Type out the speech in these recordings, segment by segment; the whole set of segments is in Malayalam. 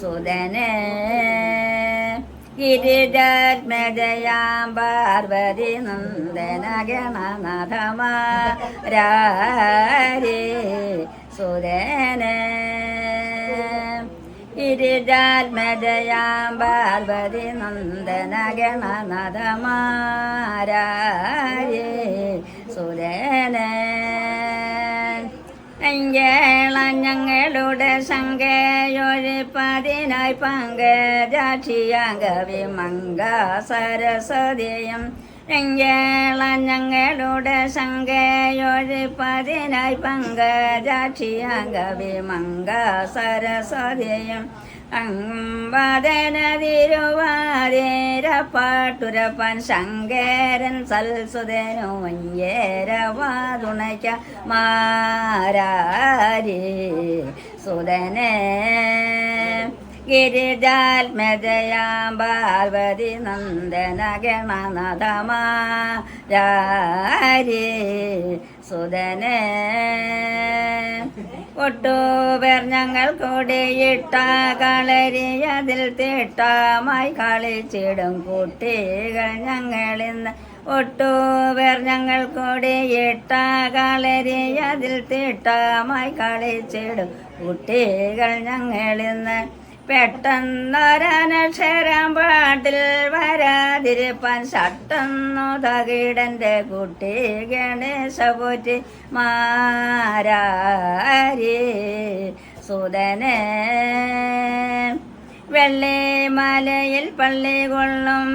സുതനെ ഗിരിജാത്മജയാം പാർവതി നന്ദന ഗണനാഥമാരേ സുതനെ ഗിരിജാത്മജയാം പാർവതി നന്ദന ഗണനാഥമാരേ അഞ്ചേള ഞങ്ങളുടെ സംഘയൊഴിപ്പതിനായി പങ്കജാക്ഷിയാകവി മംഗ സരസ്വതിയും എങ്കേള ഞങ്ങളുടെ സംഘയൊഴിപ്പതിനായി പങ്കജാക്ഷിയാകവി മംഗ സരസ്വതിയും അമ്പതനതിരുവാരേരപ്പാട്ടുരപ്പൻ ശങ്കരൻ സൽസുതനു മഞ്ഞേരവാതുണയ്ക്ക മാരാരി സുതനെ ഗിരിജാത്മജയാം നന്ദന ഗണനദമാരി സുതനെ ഒട്ടുപേർ ഞങ്ങൾ കൊടിയിട്ട കളരിയതിൽ തീട്ടമായി കളിച്ചിടും കുട്ടികൾ ഞങ്ങളിന്ന്. ഒട്ടുപേർ ഞങ്ങൾ കൊടിയിട്ട കളരിയതിൽ തീട്ടമായി കളിച്ചിടും കുട്ടികൾ ഞങ്ങളിന്ന്. പെട്ടെന്നൊരനക്ഷരം പാട്ടിൽ വരാതിരിപ്പാൻ ഷട്ടെന്നു തകിടന്റെ കുട്ടി ഗണേശ പോറ്റി മാരാരി സുതനെ വെള്ളിമലയിൽ പള്ളി കൊള്ളും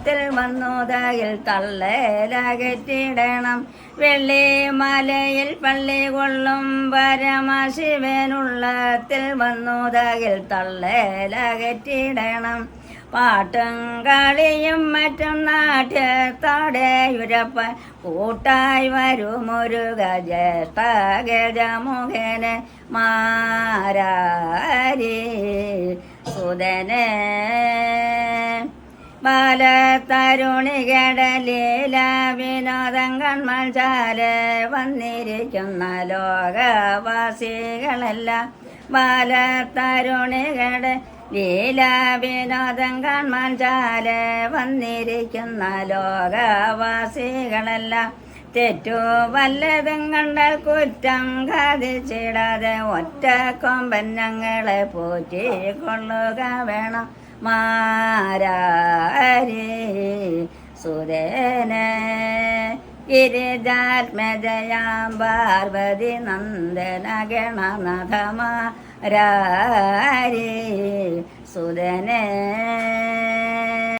പരമശിവനുള്ളത്തിൽ തള്ളേരകറ്റിടണം തള്ളേലകറ്റിടണം വെള്ളിമലയിൽ പള്ളി കൊള്ളും പരമശിവനുള്ളത്തിൽ വന്നോതകിൽ തള്ളേലകറ്റിടണം പാട്ടും കളിയും മറ്റും നാട്യത്തോടെയുരപ്പൻ കൂട്ടായി വരുമൊരു ഗജേഷ്ഠ ഗജമുഖന് മാരാരി. സുതനെ ബാലതരുണികടലീല വിനോദങ്ങൾ ചാല വന്നിരിക്കുന്ന ലോകവാസികളല്ല. ബാലതരുണികട ലീല വിനോദം കാണാൻ ചാല വന്നിരിക്കുന്ന ലോകവാസികളല്ല. തെറ്റു വല്ലതും കണ്ടാൽ കുറ്റം കാതിച്ചിടാതെ ഒറ്റ പോറ്റി കൊള്ളുക വേണം. മാരാരി സുരേന ഗിരിജാത്മജയാം പാർവതി നന്ദന ഗണനഥമാരേ സുരനെ